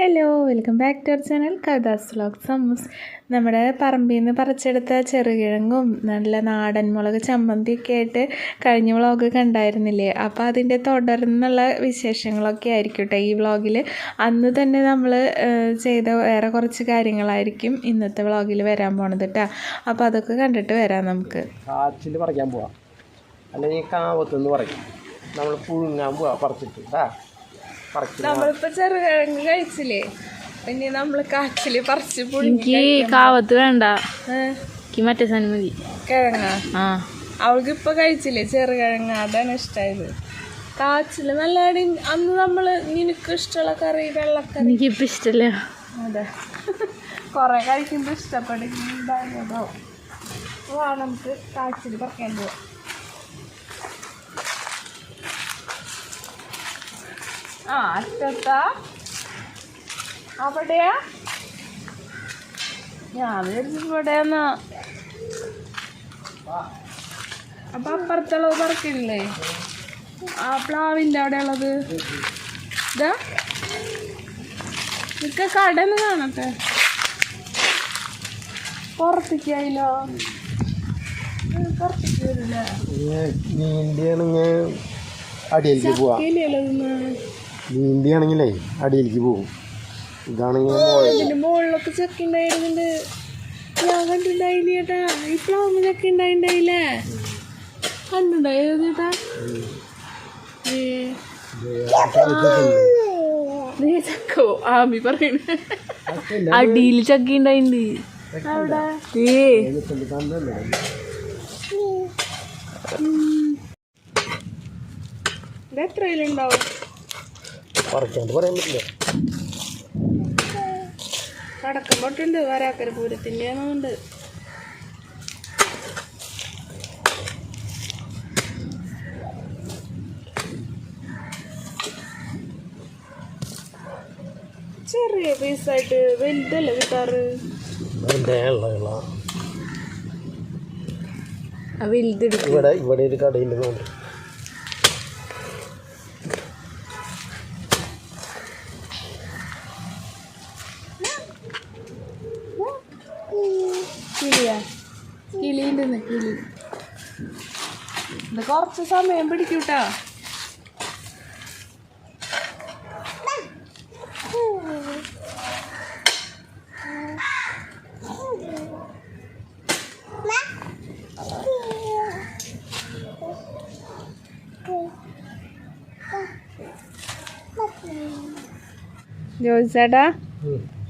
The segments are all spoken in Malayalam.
Hello welcome back to our channel Kathas vlog സമ്മൂസ് നമ്മുടെ പറമ്പിൽ നിന്ന് പറിച്ചെടുത്ത ചെറുകിഴങ്ങും നല്ല നാടൻ മുളക് ചമ്മന്തിയൊക്കെ ആയിട്ട് കഴിഞ്ഞ വ്ളോഗ് കണ്ടായിരുന്നില്ലേ? അപ്പോൾ അതിന്റെ തുടർന്നുള്ള വിശേഷങ്ങളൊക്കെ ആയിരിക്കും കേട്ടോ ഈ വ്ളോഗിൽ അന്ന് തന്നെ നമ്മൾ ചെയ്ത വേറെ കുറച്ച് കാര്യങ്ങളായിരിക്കും ഇന്നത്തെ വ്ളോഗിൽ വരാൻ പോണത് കേട്ടോ അപ്പോൾ അതൊക്കെ കണ്ടിട്ട് വരാം നമുക്ക്. കാച്ചിൽ പോവാം. അല്ലെങ്കിൽ കാവത്തുനിന്ന് പറയും നമ്മൾ പുഴുങ്ങാൻ പോവാം പറിച്ചിട്ട് ആ നമ്മളിപ്പോൾ ചെറുകിഴങ്ങ് കഴിച്ചില്ലേ? പിന്നെ നമ്മൾ കാച്ചിൽ പറിച്ച് എനിക്ക് കാവത്ത് വേണ്ട. എനിക്ക് മറ്റേ സാധനം മതി. കിഴങ്ങ? ആ. അവൾക്ക് ഇപ്പൊ കഴിച്ചില്ലേ ചെറുകിഴങ്ങ? അതാണ് ഇഷ്ടായത് കാച്ചിൽ നല്ല അടി അന്ന് നമ്മൾ നിനക്ക് ഇഷ്ടമുള്ള കറി വെള്ളക്കറി. എനിക്കിപ്പോൾ ഇഷ്ടല്ല. അതെ. കൊറേ കഴിക്കുമ്പോ ഇഷ്ടപ്പെടും. നമുക്ക് കാച്ചിൽ പറിക്കാൻ പോവാം. ആ അറ്റത്താ അവിടെയാ? ഞാൻ ഇവിടെയാന്നാ. അപ്പൊ അപ്പുറത്തുള്ളത് പറക്കില്ലേ ആ പ്ലാവിന്റെ അവിടെ ഉള്ളത് ഇതാ. നിക്ക കടന്ന് കാണട്ടെ. പുറത്തേക്കായില്ലോ പുറത്തേക്ക് വരില്ല. നീന്തിയാണെങ്കിൽ അടിയിലേക്ക് പോവാ. നീന്തിയാണെങ്കിലേ അടിയിലേക്ക് പോകും. ഇതാണെങ്കിൽ മുകളിലൊക്കെ ചക്ക ഉണ്ടായിരുന്നുണ്ട് ഞാൻ കണ്ടിട്ടുണ്ടായില്ല ചേട്ടാ പ്ലാവ് ചക്ക ഉണ്ടായിണ്ടായില്ലേ കണ്ടിണ്ടായോ ചേട്ടാ ചക്കോ ആമി പറയണ. അടിയിൽ ചക്ക ഉണ്ടായിണ്ട് ഏ. പറിക്കാണ്ട് പറയാൻ പറ്റില്ല. കടക്കുമ്പോട്ടുണ്ട് വരാക്കര പൂരത്തിന്റെ ഉണ്ട്. ചെറിയ പീസായിട്ട് വലുതല്ല കിട്ടാറ്? ഇവിടെ ഇവിടെ ഒരു കടയിൽ തോന്നി കിളിയാ കിളിയുണ്ടെന്ന് കിളി ഇത് കുറച്ച് സമയം പിടിക്കൂട്ടാ. ജോലിച്ചേട്ടാ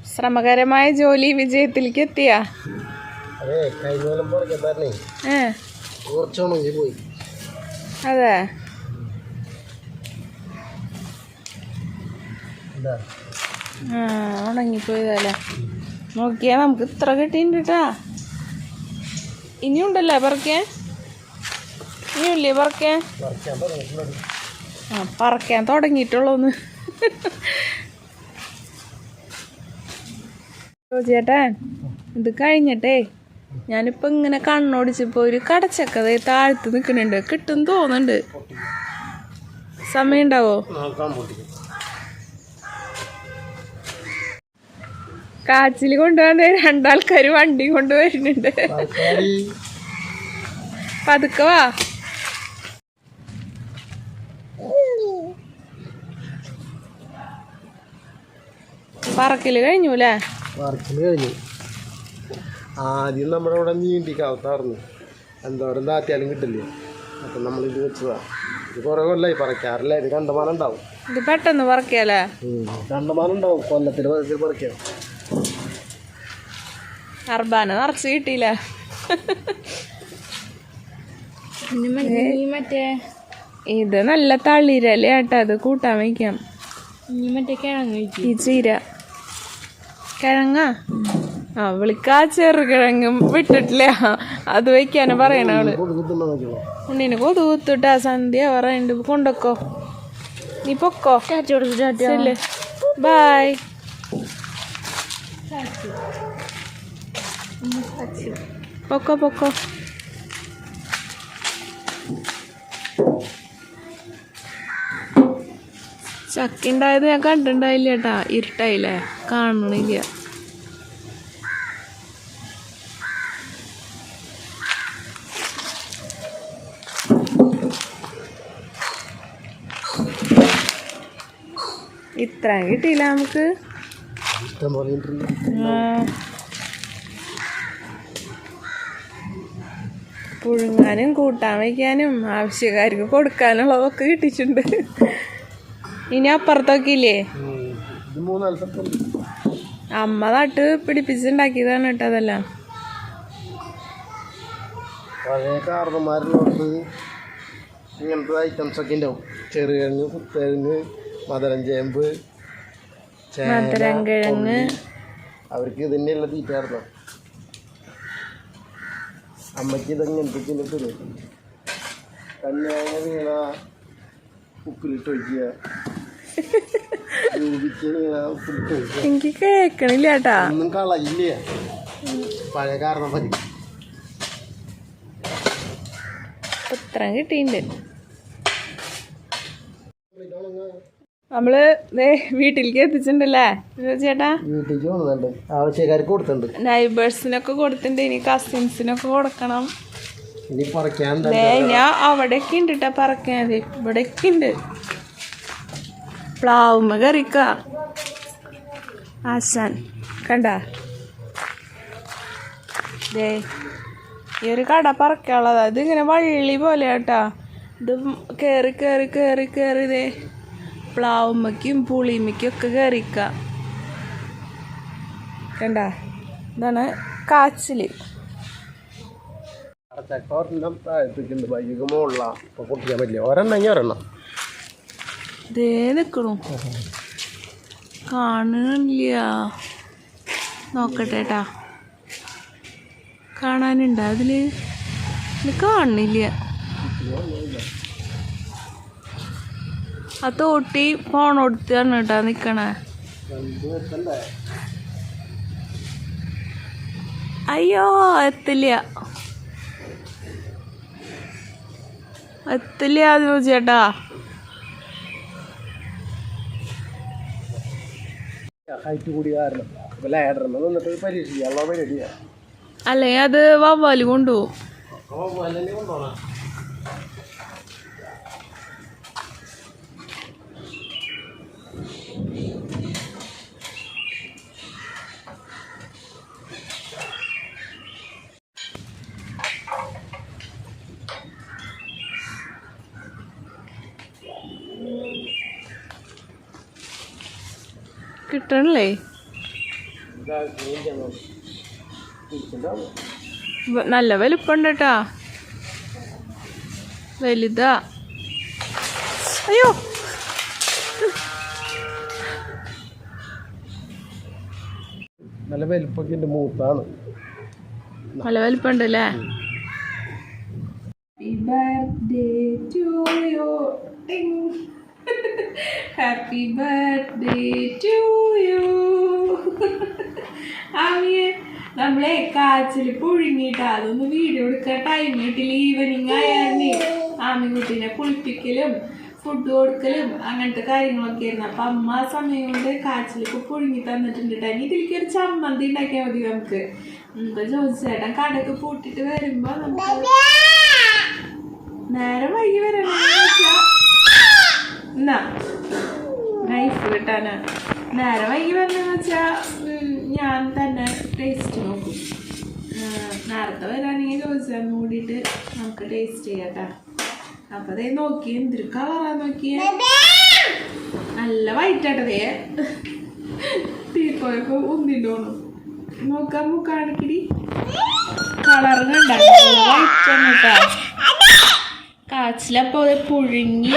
ശ്രമകരമായ ജോലി വിജയത്തിലേക്ക് എത്തിയാ. ഏ. കഴിഞ്ഞ പോയി. അതെ. ആ ഉണങ്ങിപ്പോയതല്ലേ? നോക്കിയാ നമുക്ക് ഇത്ര കിട്ടിയിട്ടുണ്ട് കേട്ടാ ഇനിയുണ്ടല്ലേ പറക്കേ? ഇനിയില്ലേ പറക്കേ? പറിക്കാൻ ആ പറക്കാൻ തുടങ്ങിയിട്ടുള്ളൂന്ന്. ചേട്ടാ ഇത് കഴിഞ്ഞിട്ടേ ഞാനിപ്പോ ഇങ്ങനെ കണ്ണോടിച്ചപ്പോ ഒരു കടച്ചക്കത താഴ്ത്ത് നിൽക്കുന്നുണ്ട് കിട്ടും തോന്നുന്നുണ്ട്. സമയം ഉണ്ടാവോ കാച്ചിൽ കൊണ്ടുവന്ന രണ്ടാൾക്കാർ വണ്ടി കൊണ്ടുവരുന്നുണ്ട് പതുക്കവാ പറക്കൽ കഴിഞ്ഞു അല്ലേ കഴിഞ്ഞു. ആദ്യം നമ്മുടെ ഇവിടെ നീണ്ടിക്കാവത്തായിരുന്നു എന്തോരം താത്തിയാലും കിട്ടില്ലേ? അപ്പം ഇത് വെച്ചതാ. ഇത് കുറേ കൊല്ലമായി പറിക്കാറില്ല? ഇത് കണ്ടമാനം ഉണ്ടാവും. ഇത് പെട്ടെന്ന് പറിക്കാലേ കണ്ടമാനം ഉണ്ടാവും. കൊല്ലത്തിൽ പതിച്ചിൽ പറിക്കാം. അർബാന നിറച്ച് കിട്ടിയില്ല? മറ്റേ ഇത് നല്ല തളിരല്ലേ ഏട്ടാ അത് കൂട്ടാൻ വയ്ക്കാം. ഈ മറ്റേ കിഴങ്ങ് ഈ ചീര. കിഴങ്ങ? ആ വിളിക്കാ ചെറുകിഴങ്ങും വിട്ടിട്ടില്ല. അത് വയ്ക്കാനും പറയണ അവൾ. ഉണ്ണിന് കൊതു കുത്തിട്ടാ സന്ധ്യ പറയണ്ട് കൊണ്ടൊക്കോ. നീ പൊക്കോ. ചെല്ല്. ബായ്. പൊക്കോ പൊക്കോ. ചക്ക ഉണ്ടായത് ഞാൻ കണ്ടിട്ടുണ്ടായില്ല കേട്ടാ ഇരുട്ടായില്ലേ? കാണണില്ല. ഇത്ര കിട്ടിയില്ല നമുക്ക്. പുഴുങ്ങാനും കൂട്ടാൻ വയ്ക്കാനും ആവശ്യക്കാർക്ക് കൊടുക്കാനുള്ളതൊക്കെ കിട്ടിയിട്ടുണ്ട്. ഇനി അപ്പുറത്തൊക്കെ ഇല്ലേ? അമ്മ നട്ട് പിടിപ്പിച്ചുണ്ടാക്കിയതാണ് കേട്ടോ അതെല്ലാം. പഴയ കാർന്നമാരിലോട്ട് ഇങ്ങനത്തെ ഉണ്ടാവും. ചെറുകിഴങ്ങ് കുത്തരിഞ്ഞ് മധുരം മധുരങ്കിഴങ്ങ്. അവർക്ക് ഇത് തന്നെയുള്ള തീറ്റായിരുന്നു അമ്മയ്ക്ക് ഇതങ്ങനെ തിന്നിട്ട് കല്യാണ വീണ ഉപ്പിലിട്ട് ഒഴിക്കുക. എനിക്ക് കേക്കണില്ല ചേട്ടാ ഒന്നും കളയില്ല. പഴയ കാരണം മതി. ഇത്ര കിട്ടിയിട്ടുണ്ട്. നമ്മൾ വീട്ടിലേക്ക് എത്തിച്ചിട്ടുണ്ടല്ലേ? ചേട്ടാ? വീട്ടിലേക്ക് വന്നിട്ടുണ്ട്. ആവശ്യക്കാർക്ക് കൊടുത്തിട്ടുണ്ട്. നൈബേഴ്സിനൊക്കെ കൊടുത്തിട്ടുണ്ട്. ഇനി കസിൻസിനൊക്കെ കൊടുക്കണം. ഇനി പറിക്കാൻ ഞാൻ അവിടെയൊക്കെ ഉണ്ട് കേട്ടോ പറക്കാൻ ഇവിടെയൊക്കെ ഉണ്ട്. പ്ലാവുമ്മ കറിക്ക. ആശാൻ. കണ്ട? ദേ ഈ ഒരു കട പറക്കാനുള്ളതാ. ഇത് ഇങ്ങനെ വള്ളി പോലെ കേട്ടാ. ഇത് കേറി കേറി കേറി കേറി ദേ. പ്ലാവുമ്മയ്ക്കും പുളിമയ്ക്കും ഒക്കെ കയറിക്കുക കണ്ട? ഇതാണ് കാച്ചിൽ. ചക്ക ഒരെണ്ണം അപ്പൊ പൊട്ടിക്കാൻ പറ്റില്ല. ഒരെണ്ണം ദേ നോക്കട്ടെ കാണാനുണ്ടോ അതിൽ? ഇത് കാണുന്നില്ല ആ തോട്ടി ഫോൺ കൊടുത്താണ് കേട്ടാ നിക്കണേ. അയ്യോ എത്തില്ല. എത്തില്ല അത് ചേട്ടാ ഹൈറ്റ് കൂടി കാരണം. അപ്പൊ ലാഡറിന് നിന്നിട്ട് പരീക്ഷിക്കാനുള്ള പരിപാടിയാ. അല്ലേ അത് വവ്വാൽ കൊണ്ടുപോകും വ- നല്ല വലുപ്പമുണ്ട് കേട്ടാ വലുതാ. അയ്യോ. നല്ല വലിപ്പൊക്കെ ഉണ്ട് മൂത്താണ്. നല്ല വലിപ്പുണ്ട് അല്ലേ birthday to you happy birthday to you ആമിയെ നമ്മളെ കാച്ചിൽ പുഴുങ്ങിയിട്ട് അതൊന്ന് വീഡിയോ എടുക്കാൻ ടൈം കിട്ടില്ല ഈവനിങ് ആയാലേ ആമിക്കുട്ടീനെ കുളിപ്പിക്കലും ഫുഡ് കൊടുക്കലും അങ്ങനത്തെ കാര്യങ്ങളൊക്കെ ആയിരുന്നു. അപ്പൊ അമ്മ സമയം കൊണ്ട് കാച്ചിലൊക്കെ പുഴുങ്ങി തന്നിട്ടുണ്ട് ട്ടോ. ഇനി ഇതിലേക്ക് ഒരു ചമ്മന്തി ഉണ്ടാക്കിയാൽ മതി നമുക്ക്. ഇപ്പൊ ജോസിച്ചേട്ടൻ കടയൊക്കെ പൂട്ടിട്ട് വരുമ്പോ നമുക്ക് നേരം വൈകി വരണം എന്നാ. നൈഫ് കിട്ടാന്. നേരെ വൈകി വരണമെന്ന് വെച്ചാൽ ഞാൻ തന്നെ ടേസ്റ്റ് നോക്കും. നേരത്തെ വരാണെങ്കിൽ ചോദിച്ചാൽ കൂടിയിട്ട് നമുക്ക് ടേസ്റ്റ് ചെയ്യാട്ടാ. അപ്പൊ അതേ നോക്കി എന്തൊരു കളറാ നോക്കിയേ. നല്ല വൈറ്റാട്ടതേ തീപ്പോയൊക്കെ ഉന്തിണ്ടോണു നോക്കാൻ മുക്കാണിക്കിടി കളറ് കണ്ടാ വൈറ്റ് കാച്ചിലപ്പോ പുഴുങ്ങി.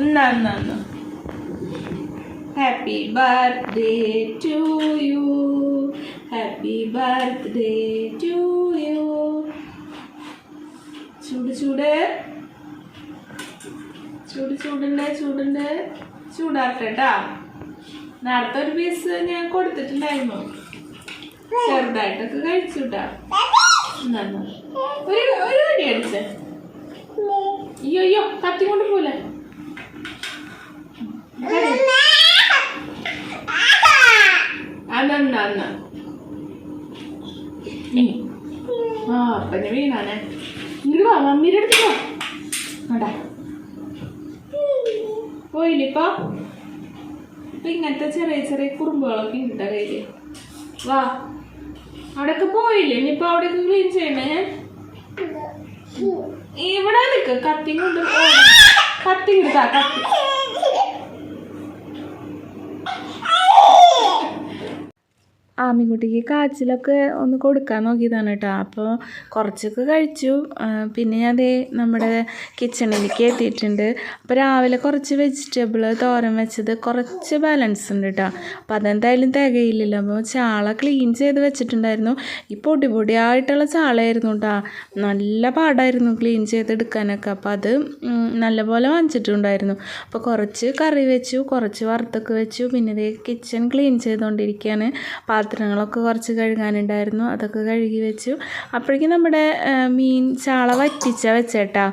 എന്നാ എന്നാ എന്നാ happy birthday to you happy birthday to you ചൂട് ചൂട്. ചൂട് ചൂടുണ്ട് ചൂടുണ്ട്. ചൂടാക്കട്ടാ കേട്ടാ നേരത്തെ ഒരു പീസ് ഞാൻ കൊടുത്തിട്ടുണ്ടായിരുന്നു. ചെറുതായിട്ടൊക്കെ കഴിച്ചുട്ടാ. ഒരു ഒരു കടി അടിച്ചേ അയ്യോ അയ്യോ കത്തി കൊണ്ട് പോലെ അന്ന അന്ന ആ അപ്പനെ വീണാനെ ഇങ്ങോട്ട് വാ മമ്മീടെ അടുത്ത് പോ അടാ പോയില്ലേ ഇപ്പൊ ഇങ്ങനത്തെ ചെറിയ ചെറിയ കുറുമ്പുകളൊക്കെ ഉണ്ട് കയ്യിൽ. വാ. അവിടെയൊക്കെ പോയില്ലേ? ഇനിയിപ്പൊ അവിടെയൊക്കെ ക്ലീൻ ചെയ്യണേ? ഇവിടെ നിൽക്ക് കത്തി കൊണ്ട്. കത്തി കിട്ടാ കത്തി. ആമിക്കുട്ടിക്ക് കാച്ചിലൊക്കെ ഒന്ന് കൊടുക്കാൻ നോക്കിയതാണ് കേട്ടോ. അപ്പോൾ കുറച്ചൊക്കെ കഴിച്ചു. പിന്നെ ഞാൻ അതേ നമ്മുടെ കിച്ചണിലേക്ക് എത്തിയിട്ടുണ്ട്. അപ്പോൾ രാവിലെ കുറച്ച് വെജിറ്റബിൾ തോരൻ വെച്ചത് കുറച്ച് ബാലൻസ് ഉണ്ട് കേട്ടോ. അപ്പോൾ അതെന്തായാലും തികയില്ലല്ലോ. അപ്പോൾ ചാള ക്ലീൻ ചെയ്ത് വെച്ചിട്ടുണ്ടായിരുന്നു. ഈ പൊടി പൊടിയായിട്ടുള്ള ചാളയായിരുന്നു കേട്ടോ. നല്ല പാടായിരുന്നു ക്ലീൻ ചെയ്തെടുക്കാനൊക്കെ. അപ്പോൾ അത് നല്ലപോലെ വാങ്ങിച്ചിട്ടുണ്ടായിരുന്നു. അപ്പോൾ കുറച്ച് കറി വെച്ചു കുറച്ച് വറുത്തൊക്കെ വെച്ചു. പിന്നെ കിച്ചൺ ക്ലീൻ ചെയ്തുകൊണ്ടിരിക്കുകയാണ്. പാത്രങ്ങളൊക്കെ കുറച്ച് കഴുകാനുണ്ടായിരുന്നു. അതൊക്കെ കഴുകി വെച്ചു. അപ്പോഴേക്കും നമ്മുടെ മീൻ ചാള വറ്റിച്ച വെച്ചേട്ടാ.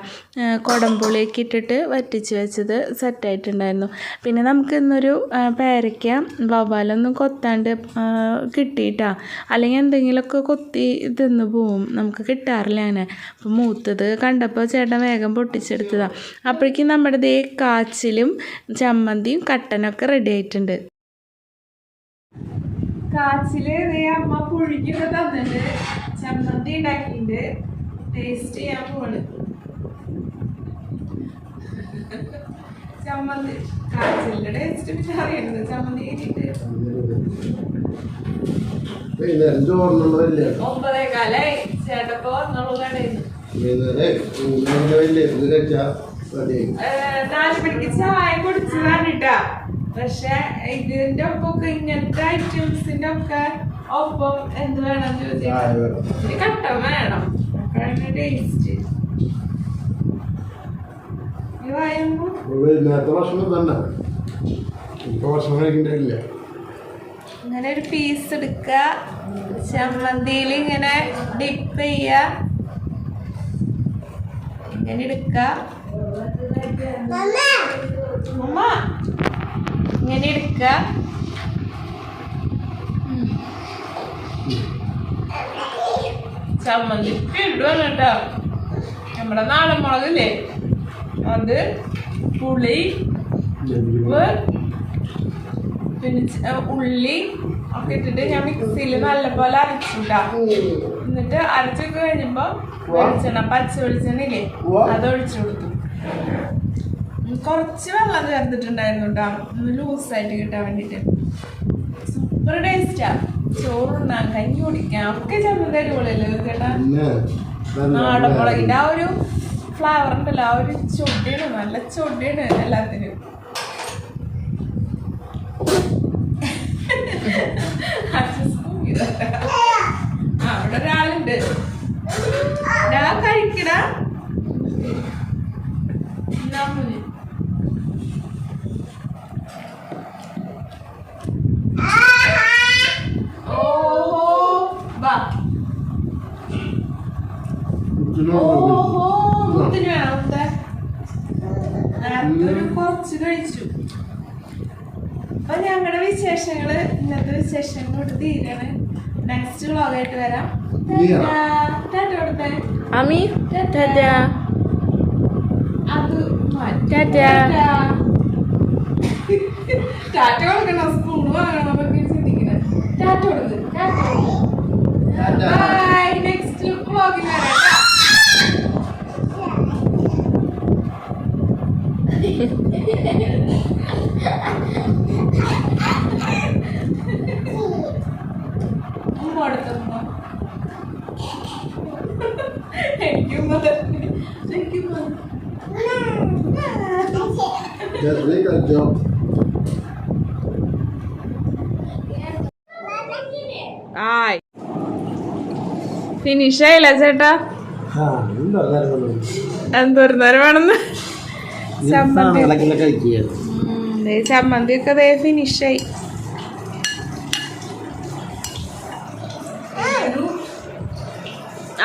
കുടംപുളിയൊക്കെ ഇട്ടിട്ട് വറ്റിച്ച് വെച്ചത് സെറ്റായിട്ടുണ്ടായിരുന്നു പിന്നെ നമുക്ക് ഇന്നൊരു പേരയ്ക്ക വവ്വാലൊന്നും കൊത്താണ്ട് കിട്ടിയിട്ടാ. അല്ലെങ്കിൽ എന്തെങ്കിലുമൊക്കെ കൊത്തി തിന്നു പോവും. നമുക്ക് കിട്ടാറില്ല അങ്ങനെ. അപ്പോൾ മൂത്തത് കണ്ടപ്പോൾ ചേട്ടൻ വേഗം പൊട്ടിച്ചെടുത്തതാണ് അപ്പോഴേക്കും നമ്മുടെ ദേ കാച്ചിലും ചമ്മന്തിയും കട്ടനൊക്കെ റെഡി ആയിട്ടുണ്ട്. കാച്ചിൽ അമ്മ പുഴുങ്ങിയൊക്കെ തന്നിട്ട് ചമ്മന്തി ഉണ്ടാക്കിയിട്ട് ടേസ്റ്റ് ചെയ്യാൻ പോണ് ചമ്മന്തി കാച്ചിലിന്റെ ടേസ്റ്റ് പിന്നെ അറിയുന്നത് ചമ്മന്തി കഴിഞ്ഞിട്ട് ഒമ്പതേ കാലായി ചേട്ടപ്പോ വന്നോളൂ നാല് മണിക്ക് ചായ കുടിച്ചതാണ് കേട്ടാ പക്ഷെ ഇതിന്റെ ഒപ്പൊക്കെ ഇങ്ങനത്തെ ഐറ്റംസിന്റെ ഒക്കെ ഒപ്പം എന്ത് വേണം ചോദിച്ചാൽ കട്ടൻ വേണം. അപ്പോഴാണ് ടേസ്റ്റ് വൈകുന്നേരത്തെ ഭക്ഷണം തന്നെ. ഇപ്പൊ ഭക്ഷണം കഴിക്കണ്ടില്ല ഇങ്ങനെ ഒരു പീസ് എടുക്കുക ചമ്മന്തിയിൽ ഇങ്ങനെ ഡിപ്പ് ചെയ്യുക ഇങ്ങനെ എടുക്കുക ഉമ്മ ഇങ്ങനെ എടുക്കുക ചമ്മന്തിക്ക് ചമ്മന്തി ഇടുവാണ് കേട്ടോ. നമ്മുടെ നാടൻ മുളകില്ലേ അത് പുളി ഉപ്പ് പിന്നെ ഉള്ളി ഒക്കെ ഇട്ടിട്ട് ഞാൻ മിക്സിയിൽ നല്ലപോലെ അരച്ചിട്ടാ. എന്നിട്ട് അരച്ചൊക്കെ കഴിഞ്ഞപ്പോ വെളിച്ചെണ്ണ പച്ച വെളിച്ചെണ്ണ ഇല്ലേ അത് ഒഴിച്ചു കൊടുത്തു. കുറച്ച് വെള്ളം ചേർത്തിട്ടുണ്ടായിരുന്നു കേട്ടോ ഒന്ന് ലൂസായിട്ട് കിട്ടാൻ വേണ്ടിട്ട്. സൂപ്പർ ടേസ്റ്റാ ചോറുണ്ണാൻ കഞ്ഞി കുടിക്കാൻ ഒക്കെ ചമ്മന്തി അടിപൊളിയല്ലേ കേട്ടാ നാടൻ മുളകിന്റെ ആ ഒരു ഫ്ലവർ ഉണ്ടല്ലോ ആ ഒരു ചൊടിയാണ് നല്ല ചൊടിയാണ് എല്ലാത്തിനും Adjust ചെയ്തോട്ടെ. ആ, അവിടെ ഒരാളുണ്ട് ഡാ കഴിക്കടാ എന്നാ മോനെ. ഓഹോ വാ ഓഹോ മുത്തിന് വേണം മുത്തേ നേരത്തെ ഒരു കുറച്ച് കഴിച്ചു അപ്പൊ ഞങ്ങളുടെ വിശേഷങ്ങൾ ഇന്നത്തെ വിശേഷങ്ങളോട് തീരാണ്. നെക്സ്റ്റ് വ്ളോഗായിട്ട് വരാം. ടാറ്റാ. അത് ടാറ്റാ. ടാറ്റ. ടാറ്റ കൊടുക്കണം? സ്പൂൺ വാങ്ങണം? എന്നൊക്കെ ചിന്തിക്കുന്നത് ടാറ്റ കൊടുക്ക്. ടാറ്റ ബൈ നെക്സ്റ്റ് വ്ളോഗിൽ വരാം. തന്നെ എനിക്കും ചെറിയ കഴിച്ചോ ആയി. ഫിനിഷ് ആയില്ല ചേട്ടാ? എന്തോരം നേരം വേണമെന്ന് ചമ്മന്തി ഇളക്കില്ല കഴിക്കുക ഉം, ദേ ചമ്മന്തി ഒക്കെ ദേ ഫിനിഷ് ആയി.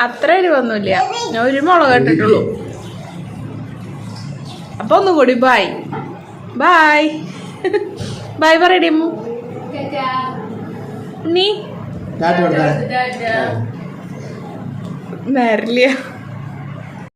അത്ര എരിവൊന്നുമില്ല. ഞാൻ ഒരു മുളക് ഇട്ടിട്ടുള്ളൂ. അപ്പൊ ഒന്നും കൂടി ബായ് ബായ് ബൈ പറയടി അമ്മു. നീ? നേരില്ല